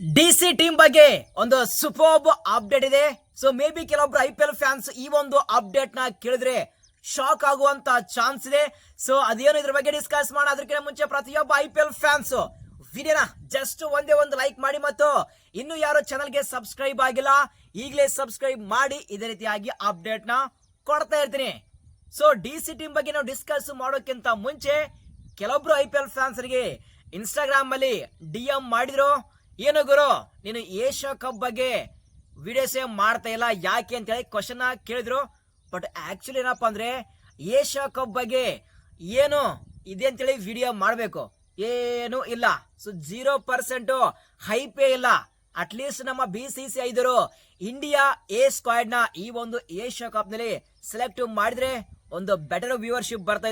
D C team ಬಗ್ಗೆ ಒಂದು superb update ಇದೆ. ಸೊ ಮೇ ಬಿ ಕೆಲವೊಬ್ರು ಐ ಪಿ ಎಲ್ ಫ್ಯಾನ್ಸ್ ಈ ಒಂದು ಅಪ್ಡೇಟ್ನ ಕೇಳಿದ್ರೆ ಶಾಕ್ ಆಗುವಂತ ಚಾನ್ಸ್ ಇದೆ. ಸೊ ಅದೇನು ಇದ್ರ ಬಗ್ಗೆ ಡಿಸ್ಕಸ್ ಮಾಡೋ ಅದಕ್ಕಿಂತ ಮುಂಚೆ ಪ್ರತಿಯೊಬ್ಬ ಐ ಪಿ ಎಲ್ ಫ್ಯಾನ್ಸ್ ವಿಡಿಯೋನ ಜಸ್ಟ್ ಒಂದೇ ಒಂದು ಲೈಕ್ ಮಾಡಿ ಮತ್ತು ಇನ್ನು ಯಾರು ಚಾನಲ್ಗೆ ಸಬ್ಸ್ಕ್ರೈಬ್ ಆಗಿಲ್ಲ, ಈಗಲೇ ಸಬ್ಸ್ಕ್ರೈಬ್ ಮಾಡಿ, ಇದೇ ರೀತಿಯಾಗಿ ಅಪ್ಡೇಟ್ನ ಕೊಡ್ತಾ ಇರ್ತೀನಿ. ಸೊ ಡಿ ಸಿ ಟೀಮ್ ಬಗ್ಗೆ ನಾವು ಡಿಸ್ಕಸ್ ಮಾಡೋಕ್ಕಿಂತ ಮುಂಚೆ ಕೆಲವೊಬ್ರು I P L fans Instagram ಅಲ್ಲಿ ಡಿ ಎಂ ಮಾಡಿದ್ರು. ಏನು ಗುರು? ನೀನು ಏಷ್ಯಾ ಕಪ್ ಬಗ್ಗೆ ವಿಡಿಯೋಸೇ ಮಾಡ್ತಾ ಇಲ್ಲ. ಯಾಕೆ ಅಂತ ಹೇಳಿ ಕ್ವಶನ್ ಕೇಳಿದ್ರು. ಬಟ್ ಆಕ್ಚುಲಿ ಏನಪ್ಪ ಅಂದ್ರೆ ಏಷ್ಯಾ ಕಪ್ ಬಗ್ಗೆ ಏನು ಇದೆ ಅಂತೇಳಿ ವಿಡಿಯೋ ಮಾಡಬೇಕು. ಏನು ಇಲ್ಲ. ಸೊ ಜೀರೋ ಪರ್ಸೆಂಟು ಹೈಪೇ ಇಲ್ಲ. ಅಟ್ಲೀಸ್ಟ್ ನಮ್ಮ ಬಿ ಸಿ ಸಿ ಐದರು ಇಂಡಿಯಾ ಎ ಸ್ಕ್ವಾಡ್ನ ಈ ಒಂದು ಏಷ್ಯಾ ಕಪ್ನಲ್ಲಿ ಸೆಲೆಕ್ಟ್ ಮಾಡಿದ್ರೆ ಒಂದು ಬೆಟರ್ ವ್ಯೂವರ್ಶಿಪ್ ಬರ್ತಾ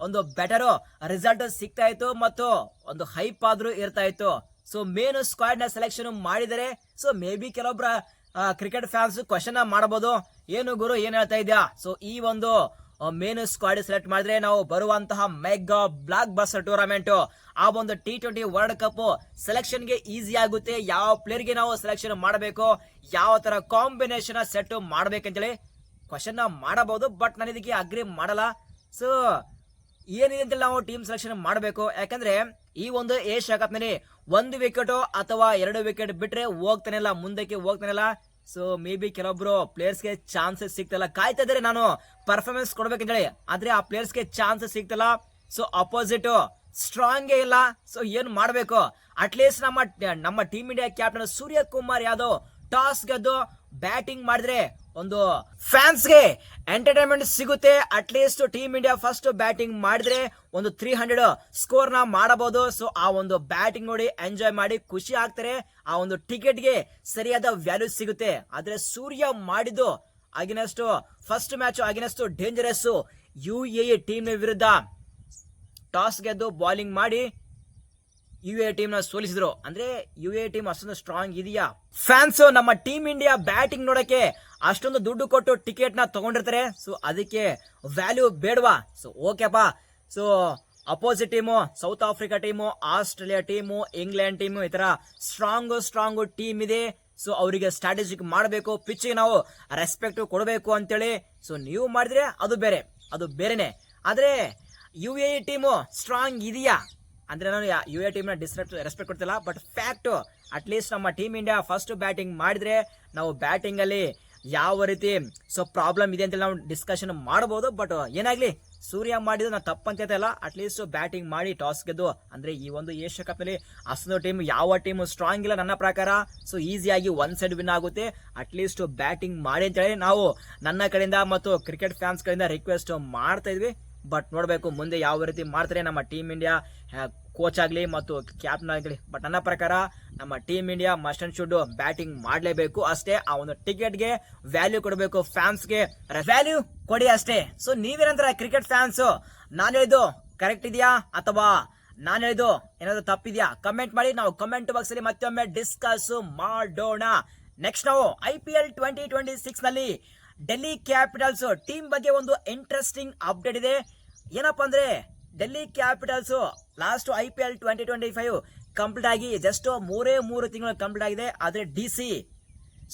ಒಂದು ಬೆಟರ್ ರಿಸಲ್ಟ್ ಸಿಗ್ತಾ ಇತ್ತು. ಮತ್ತು ಒಂದು ಹೈಪ್ ಆದ್ರೂ ಇರ್ತಾ ಇತ್ತು. ಸೊ ಮೇನ್ ಸ್ಕ್ವಾಡ್ನ ಸೆಲೆಕ್ಷನ್ ಮಾಡಿದರೆ ಸೊ ಮೇ ಬಿ ಕೆಲವೊಬ್ಬರ ಕ್ರಿಕೆಟ್ ಫ್ಯಾನ್ಸ್ ಕ್ವಶನ್ ಮಾಡಬಹುದು ಏನು ಗುರು, ಏನ್ ಹೇಳ್ತಾ ಇದೆಯಾ? ಸೊ ಈ ಒಂದು ಮೇನ್ ಸ್ಕ್ವಾಡ್ ಸೆಲೆಕ್ಟ್ ಮಾಡಿದ್ರೆ ನಾವು ಬರುವಂತಹ ಮೆಗಾ ಬ್ಲಾಕ್ ಬಸ್ ಟೂರ್ನಮೆಂಟ್ ಆ ಒಂದು ಟಿ ಟ್ವೆಂಟಿ ವರ್ಲ್ಡ್ ಕಪ್ ಸೆಲೆಕ್ಷನ್ಗೆ ಈಸಿ ಆಗುತ್ತೆ. ಯಾವ ಪ್ಲೇಯರ್ಗೆ ನಾವು ಸೆಲೆಕ್ಷನ್ ಮಾಡಬೇಕು? ಯಾವ ತರ ಕಾಂಬಿನೇಷನ್ ಸೆಟ್ ಮಾಡ್ಬೇಕಂತೇಳಿ ಕ್ವಶನ್ ಮಾಡಬಹುದು ಬಟ್ ನಾನು ಇದಕ್ಕೆ ಅಗ್ರಿ ಮಾಡಲ್ಲ. ಸೊ ಏನಿದೆ ಅಂತ ನಾವು ಟೀಮ್ ಸೆಲೆಕ್ಷನ್ ಮಾಡಬೇಕು. ಯಾಕಂದ್ರೆ, ಈ ಒಂದು ಏಷ್ಯಾ ಕಪ್ನಲ್ಲಿ ಒಂದು ವಿಕೆಟ್ ಅಥವಾ ಎರಡು ವಿಕೆಟ್ ಬಿಟ್ರೆ ಹೋಗ್ತಾನೆ ಇಲ್ಲ ಮುಂದಕ್ಕೆ ಹೋಗ್ತಾನೆ ಇಲ್ಲ ಸೊ ಮೇ ಬಿ ಕೆಲವೊಬ್ರು ಪ್ಲೇಯರ್ಸ್ಗೆ ಚಾನ್ಸಸ್ ಸಿಗ್ತಲ್ಲ. ಕಾಯ್ತಾ ಇದ್ರೆ ನಾನು ಪರ್ಫಾರ್ಮೆನ್ಸ್ ಕೊಡ್ಬೇಕಂತ ಹೇಳಿ ಆದ್ರೆ ಆ ಪ್ಲೇಯರ್ಸ್ಗೆ ಚಾನ್ಸಸ್ ಸಿಗ್ತಲ್ಲ. ಸೊ ಅಪೋಸಿಟ್ ಸ್ಟ್ರಾಂಗ್ ಇಲ್ಲ. ಸೊ ಏನು ಮಾಡಬೇಕು? ಅಟ್ಲೀಸ್ಟ್ ನಮ್ಮ ನಮ್ಮ team India captain Surya Kumar Yadav toss ಗೆದ್ದು ಬ್ಯಾಟಿಂಗ್ ಮಾಡಿದ್ರೆ ಒಂದು ಫ್ಯಾನ್ಸ್ಗೆ ಎಂಟರ್ಟೈನ್ಮೆಂಟ್ ಸಿಗುತ್ತೆ. At least team India first batting ಮಾಡಿದ್ರೆ ಒಂದು ತ್ರೀ ಹಂಡ್ರೆಡ್ ಸ್ಕೋರ್ನ ಮಾಡಬಹುದು. ಸೊ ಆ ಒಂದು ಬ್ಯಾಟಿಂಗ್ ನೋಡಿ ಎಂಜಾಯ್ ಮಾಡಿ ಖುಷಿ ಆಗ್ತಾರೆ. ಆ ಒಂದು ಟಿಕೆಟ್ಗೆ ಸರಿಯಾದ ವ್ಯಾಲ್ಯೂ ಸಿಗುತ್ತೆ. ಆದ್ರೆ ಸೂರ್ಯ ಮಾಡಿದ್ದು ಅಗಿನಷ್ಟು ಫಸ್ಟ್ ಮ್ಯಾಚ್ ಅಗಿನಷ್ಟು ಡೇಂಜರಸ್ ಯು ಎ ಟೀಮ್ ವಿರುದ್ಧ. ಟಾಸ್ ಗೆದ್ದು ಬಾಲಿಂಗ್ ಮಾಡಿ ಯು ಎ ಟೀಮ್ನ ಸೋಲಿಸಿದ್ರು. ಅಂದ್ರೆ ಯು ಎ ಟೀಮ್ ಅಷ್ಟೊಂದು ಸ್ಟ್ರಾಂಗ್ ಇದೆಯಾ? ಫ್ಯಾನ್ಸ್ ನಮ್ಮ ಟೀಮ್ ಇಂಡಿಯಾ ಬ್ಯಾಟಿಂಗ್ ನೋಡಕ್ಕೆ ಅಷ್ಟೊಂದು ದುಡ್ಡು ಕೊಟ್ಟು ಟಿಕೆಟ್ನ ತಗೊಂಡಿರ್ತಾರೆ. ಸೊ ಅದಕ್ಕೆ ವ್ಯಾಲ್ಯೂ ಬೇಡವಾ? So ಓಕೆಪ್ಪ so opposite team South Africa team Australia team England team ಈ ತರ ಸ್ಟ್ರಾಂಗ್ ಸ್ಟ್ರಾಂಗ್ ಟೀಮ್ ಇದೆ. ಸೊ ಅವರಿಗೆ ಸ್ಟ್ರಾಟಜಿಕ್ ಮಾಡಬೇಕು ಪಿಚ್ಗೆ ನಾವು ರೆಸ್ಪೆಕ್ಟ್ ಕೊಡಬೇಕು ಅಂತೇಳಿ. ಸೊ ನೀವು ಮಾಡಿದ್ರೆ ಅದು ಬೇರೆ. ಅದು ಬೇರೆನೆ. ಆದ್ರೆ ಯು ಎ ಟೀಮು ಸ್ಟ್ರಾಂಗ್ ಇದೆಯಾ? ಅಂದ್ರೆ ನಾನು ಯು ಎ ಟೀಮ್ನ ಡಿಸ್ರೆಕ್ಟ್ ರೆಸ್ಪೆಕ್ಟ್ ಕೊಡ್ತಿಲ್ಲ ಬಟ್ ಫ್ಯಾಕ್ಟ್ ಅಟ್ಲೀಸ್ಟ್ ನಮ್ಮ ಟೀಮ್ ಇಂಡಿಯಾ ಫಸ್ಟ್ ಬ್ಯಾಟಿಂಗ್ ಮಾಡಿದ್ರೆ ನಾವು ಬ್ಯಾಟಿಂಗ್ ಅಲ್ಲಿ ಯಾವ ರೀತಿ ಸೊ ಪ್ರಾಬ್ಲಮ್ ಇದೆ ಅಂತೇಳಿ ನಾವು ಡಿಸ್ಕಷನ್ ಮಾಡಬಹುದು ಬಟ್ ಏನಾಗ್ಲಿ, ಸೂರ್ಯ ಮಾಡಿದ್ದು ನಾವು ತಪ್ಪಂತ ಇಲ್ಲ. ಅಟ್ಲೀಸ್ಟ್ ಬ್ಯಾಟಿಂಗ್ ಮಾಡಿ ಟಾಸ್ ಗೆದ್ದು, ಅಂದ್ರೆ ಈ ಒಂದು ಏಷ್ಯಾ ಕಪ್ನಲ್ಲಿ ಅಷ್ಟೊಂದು ಟೀಮ್ ಯಾವ ಟೀಮ್ ಸ್ಟ್ರಾಂಗ್ ಇಲ್ಲ ನನ್ನ ಪ್ರಕಾರ ಸೊ ಈಸಿಯಾಗಿ ಒನ್ ಸೈಡ್ ವಿನ್ ಆಗುತ್ತೆ. ಅಟ್ಲೀಸ್ಟ್ ಬ್ಯಾಟಿಂಗ್ ಮಾಡಿ ಅಂತೇಳಿ ನಾವು ನನ್ನ ಕಡೆಯಿಂದ ಮತ್ತು ಕ್ರಿಕೆಟ್ ಫ್ಯಾನ್ಸ್ ಕಡೆಯಿಂದ ರಿಕ್ವೆಸ್ಟ್ ಮಾಡ್ತಾ ಇದ್ವಿ. ಬಟ್ ನೋಡಬೇಕು, ಮುಂದೆ ಯಾವ ರೀತಿ ಮಾಡ್ತಾರೆ ನಮ್ಮ ಟೀಮ್ ಇಂಡಿಯಾ ಕೋಚ್ ಆಗಲಿ ಮತ್ತು ಕ್ಯಾಪ್ಟನ್ ಆಗಲಿ. ಬಟ್ ನನ್ನ ಪ್ರಕಾರ, ನಮ್ಮ team India must and should batting ಮಾಡಲೇಬೇಕು ಅಷ್ಟೇ. ಆ ಒಂದು ಟಿಕೆಟ್ಗೆ ವ್ಯಾಲ್ಯೂ ಕೊಡಬೇಕು ಫ್ಯಾನ್ಸ್ಗೆ ವ್ಯಾಲ್ಯೂ ಕೊಡಿ ಅಷ್ಟೇ. ಸೊ ನೀವೇನಂದ್ರೆ ಕ್ರಿಕೆಟ್ ಫ್ಯಾನ್ಸ್ ನಾನು ಹೇಳಿದ್ದು ಕರೆಕ್ಟ್ ಇದೆಯಾ? ಅಥವಾ ನಾನು ಹೇಳಿದ್ದು ಏನಾದರೂ ತಪ್ಪಿದೆಯಾ? ಕಮೆಂಟ್ ಮಾಡಿ, ನಾವು ಕಮೆಂಟ್ ಬಾಕ್ಸ್ ಅಲ್ಲಿ ಮತ್ತೊಮ್ಮೆ ಡಿಸ್ಕಸ್ ಮಾಡೋಣ. ನೆಕ್ಸ್ಟ್ ನಾವು I P L twenty twenty ಸಿಕ್ಸ್ನಲ್ಲಿ Delhi capitals team ಬಗ್ಗೆ ಒಂದು ಇಂಟ್ರೆಸ್ಟಿಂಗ್ ಅಪ್ಡೇಟ್ ಇದೆ. ಏನಪ್ಪಾ ಅಂದ್ರೆ, Delhi Capitals last I P L twenty twenty five complete ಆಗಿ ಜಸ್ಟ್ ಮೂರೇ ಮೂರು ತಿಂಗಳು ಕಂಪ್ಲೀಟ್ ಆಗಿದೆ. ಆದ್ರೆ D C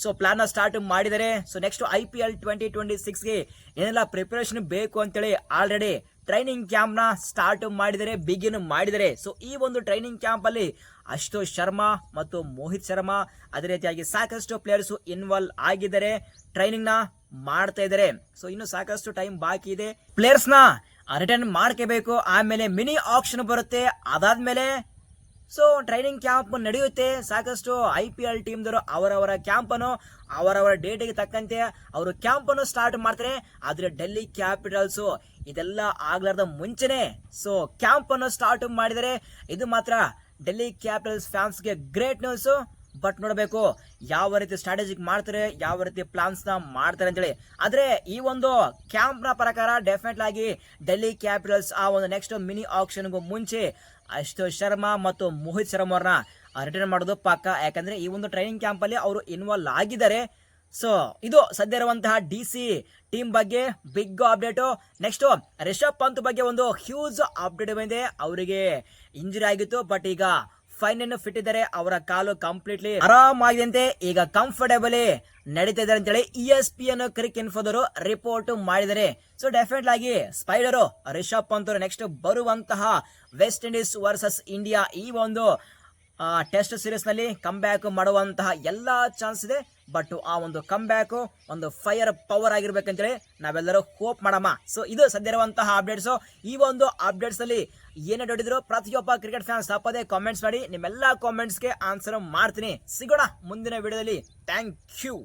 so plan start ಮಾಡಿದ್ದಾರೆ. So next I P L twenty twenty ಸಿಕ್ಸ್ಗೆ ಏನೆಲ್ಲ ಪ್ರಿಪರೇಷನ್ ಬೇಕು ಅಂತೇಳಿ ಆಲ್ರೆಡಿ ಟ್ರೈನಿಂಗ್ ಕ್ಯಾಂಪ್ನ ಸ್ಟಾರ್ಟ್ ಮಾಡಿದರೆ ಬಿಗಿನ್ ಮಾಡಿದರೆ ಸೊ ಈ ಒಂದು ಟ್ರೈನಿಂಗ್ ಕ್ಯಾಂಪಲ್ಲಿ ಅಶುತೋಷ್ ಶರ್ಮಾ ಮತ್ತು ಮೋಹಿತ್ ಶರ್ಮಾ, ಅದೇ ರೀತಿಯಾಗಿ ಸಾಕಷ್ಟು ಪ್ಲೇಯರ್ಸು ಇನ್ವಾಲ್ವ್ ಆಗಿದ್ದಾರೆ. ಟ್ರೈನಿಂಗ್ನ ಮಾಡ್ತಾ ಇದಾರೆ ಸೊ ಇನ್ನು ಸಾಕಷ್ಟು ಟೈಮ್ ಬಾಕಿ ಇದೆ. ಪ್ಲೇಯರ್ಸ್ನ ರಿಟರ್ನ್ ಮಾಡ್ಕೋಬೇಕು. ಆಮೇಲೆ ಮಿನಿ ಆಪ್ಷನ್ ಬರುತ್ತೆ. ಅದಾದ್ಮೇಲೆ ಸೊ ಟ್ರೈನಿಂಗ್ ಕ್ಯಾಂಪ್ ನಡೆಯುತ್ತೆ. ಸಾಕಷ್ಟು ಐ ಪಿ ಎಲ್ ಟೀಮ್ದವರು ಅವರವರ ಕ್ಯಾಂಪ್ ಅನ್ನು, ಅವರವರ ಡೇಟಿಗೆ ತಕ್ಕಂತೆ ಅವರು ಕ್ಯಾಂಪ್ ಅನ್ನು ಸ್ಟಾರ್ಟ್ ಮಾಡ್ತಾರೆ. ಆದರೆ ಡೆಲ್ಲಿ ಕ್ಯಾಪಿಟಲ್ಸ್ ಇದೆಲ್ಲ ಆಗ್ಲಾರ್ದ ಮುಂಚೆನೆ ಸೊ ಕ್ಯಾಂಪ್ ಅನ್ನು ಸ್ಟಾರ್ಟ್ ಮಾಡಿದರೆ, ಇದು ಮಾತ್ರ ಡೆಲ್ಲಿ ಕ್ಯಾಪಿಟಲ್ಸ್ ಫ್ಯಾನ್ಸ್ಗೆ ಗ್ರೇಟ್ ನ್ಯೂಸ್ ಬಟ್ ನೋಡಬೇಕು ಯಾವ ರೀತಿ ಸ್ಟ್ರಾಟಜಿಕ್ ಮಾಡ್ತಾರೆ, ಯಾವ ರೀತಿ ಪ್ಲಾನ್ಸ್ನ ಮಾಡ್ತಾರೆ ಅಂತೇಳಿ. ಆದ್ರೆ ಈ ಒಂದು ಕ್ಯಾಂಪ್ನ ಪ್ರಕಾರ ಡೆಫಿನೆಟ್ ಆಗಿ ಡೆಲ್ಲಿ ಕ್ಯಾಪಿಟಲ್ಸ್ ಆ ಒಂದು ನೆಕ್ಸ್ಟ್ ಮಿನಿ ಆಕ್ಷನ್ಗೂ ಮುಂಚೆ ಅಶುತೋಷ್ ಶರ್ಮಾ ಮತ್ತು ಮೋಹಿತ್ ಶರ್ಮಾ ಅವ್ರನ್ನ ರಿಟರ್ನ್ ಮಾಡೋದು ಪಕ್ಕ. ಯಾಕಂದ್ರೆ ಈ ಒಂದು ಟ್ರೈನಿಂಗ್ ಕ್ಯಾಂಪ್ ಅಲ್ಲಿ ಅವರು ಇನ್ವಾಲ್ವ್ ಆಗಿದ್ದಾರೆ. ಸೊ ಇದು ಸದ್ಯ ಇರುವಂತಹ ಡಿ ಸಿ ಟೀಮ್ ಬಗ್ಗೆ big update next Rishabh Pant ಬಗ್ಗೆ ಒಂದು ಹ್ಯೂಜ್ ಅಪ್ಡೇಟ್ ಬಂದಿದೆ. ಅವರಿಗೆ ಇಂಜುರಿ ಆಗಿತ್ತು ಬಟ್ ಈಗ ಫೈನ್ ಅನ್ನು ಫಿಟ್ ಇದ್ದಾರೆ ಅವರ ಕಾಲು ಕಂಪ್ಲೀಟ್ಲಿ ಆರಾಮಾಗಿದಂತೆ ಈಗ ಕಂಫರ್ಟೇಬಲಿ ನಡೀತಾ ಇದ್ದಾರೆ ಅಂತೇಳಿ E ಇ ಎಸ್ ಪಿ ಅನ್ನು ಕ್ರಿಕ್ ಇನ್ಫೋದವರು ರಿಪೋರ್ಟ್ ಮಾಡಿದ್ದಾರೆ. ಸೊ ಡೆಫಿನೆಟ್ ಆಗಿ ಸ್ಪೈಡರು ರಿಷಬ್ ಪಂತ್ ನೆಕ್ಸ್ಟ್ ಬರುವಂತಹ ವೆಸ್ಟ್ ಇಂಡೀಸ್ ವರ್ಸಸ್ ಇಂಡಿಯಾ ಈ ಒಂದು ಟೆಸ್ಟ್ ಸೀರೀಸ್ನಲ್ಲಿ ಕಮ್ ಬ್ಯಾಕ್ ಮಾಡುವಂತಹ ಎಲ್ಲಾ ಚಾನ್ಸ್ ಇದೆ. ಬಟ್ ಆ ಒಂದು ಕಮ್ ಬ್ಯಾಕ್ ಒಂದು ಫೈರ್ ಪವರ್ ಆಗಿರ್ಬೇಕಂತೇಳಿ ನಾವೆಲ್ಲರೂ ಹೋಪ್ ಮಾಡಮ್ಮ. ಸೊ ಇದು ಸದ್ಯ ಇರುವಂತಹ ಅಪ್ಡೇಟ್ಸ್ ಈ ಒಂದು ಅಪ್ಡೇಟ್ಸ್ ಅಲ್ಲಿ ಏನೇ ನೋಡಿದ್ರು ಪ್ರತಿಯೊಬ್ಬ ಕ್ರಿಕೆಟ್ ಫ್ಯಾನ್ಸ್ ತಪ್ಪದೆ ಕಾಮೆಂಟ್ಸ್ ಮಾಡಿ, ನಿಮ್ಮೆಲ್ಲ ಕಾಮೆಂಟ್ಸ್ಗೆ ಆನ್ಸರ್ ಮಾಡ್ತೀನಿ. ಸಿಗೋಣ ಮುಂದಿನ ವಿಡಿಯೋದಲ್ಲಿ. Thank you